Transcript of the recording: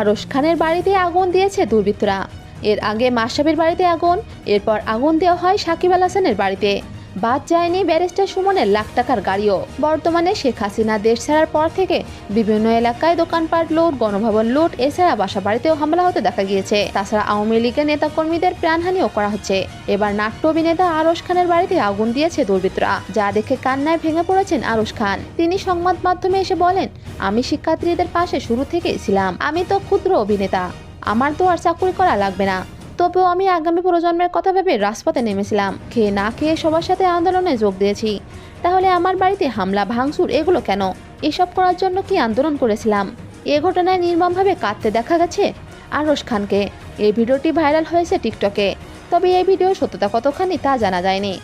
আরশ খানের বাড়িতে আগুন দিয়েছে দুর্বৃত্তরা। এর আগে মাসাবির বাড়িতে আগুন, এরপর আগুন দেওয়া হয় সাকিব আল হাসানের বাড়িতে। বাদ যায়নি ব্যারিস্টার সুমনের লাখ টাকার গাড়িও। বর্তমানে শেখ হাসিনা দেশ ছাড়ার পর থেকে বিভিন্ন এলাকায় দোকানপাট লুট, গণভবন লুট, এছাড়া বাসা বাড়িতেও হামলা হতে দেখা গিয়েছে। তাছাড়া আওয়ামী লীগের নেতাকর্মীদের প্রাণহানিও করা হচ্ছে। এবার নাট্য অভিনেতা আরশ খানের বাড়িতে আগুন দিয়েছে দুর্বৃত্তরা। যা দেখে কান্নায় ভেঙে পড়েছেন আরশ খান। তিনি সংবাদ মাধ্যমে এসে বলেন, আমি শিক্ষার্থীদের পাশে শুরু থেকেই ছিলাম। আমি তো ক্ষুদ্র অভিনেতা। আমার তো আর চাকরি করা লাগবে না। তবুও আমি আগামী প্রজন্মের কথা ভেবে রাজপথে নেমেছিলাম। খেয়ে না খেয়ে সবার সাথে আন্দোলনে যোগ দিয়েছি। তাহলে আমার বাড়িতে হামলা, ভাঙচুর, এগুলো কেন? এসব করার জন্য কি আন্দোলন করেছিলাম? এ ঘটনায় নির্মমভাবে কাঁদতে দেখা গেছে আরশ খানকে। এই ভিডিওটি ভাইরাল হয়েছে টিকটকে। তবে এই ভিডিও সত্যতা কতখানি তা জানা যায়নি।